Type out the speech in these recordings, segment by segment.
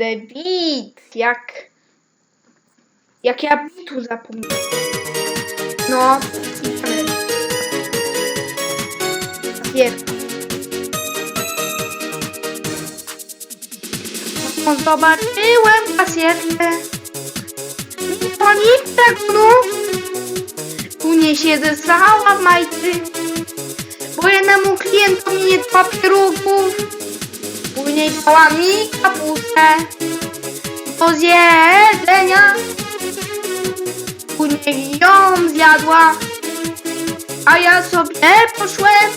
Bit, jak... Jak ja bitu zapomniałem. No. Wiem. No, zobaczyłem kasierkę. To nikt dragonu. Tu nie siedzę w majty. Bo jednemu klientowi nie papierów. Dała mi kapustę do zjedzenia. Później ją zjadła, a ja sobie poszłem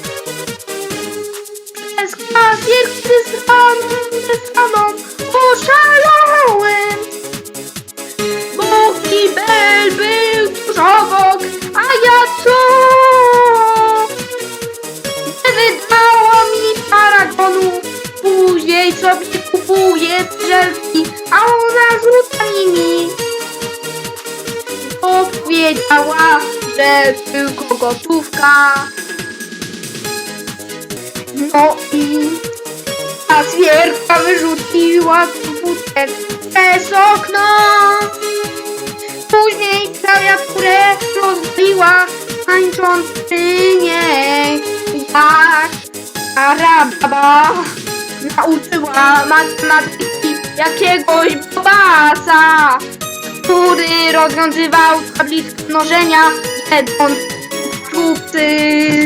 przez kasierkę z raną, z kupuję żelki, a ona rzuca nimi. Powiedziała, że tylko gotówka. No i ta zwierka wyrzuciła komputer przez okno. Później klawiaturę rozbiła, tańcząc przy niej. Jak stara baba nauczyła matematyki jakiegoś bobasa, który rozwiązywał tabliczkę mnożenia jedząc kurde.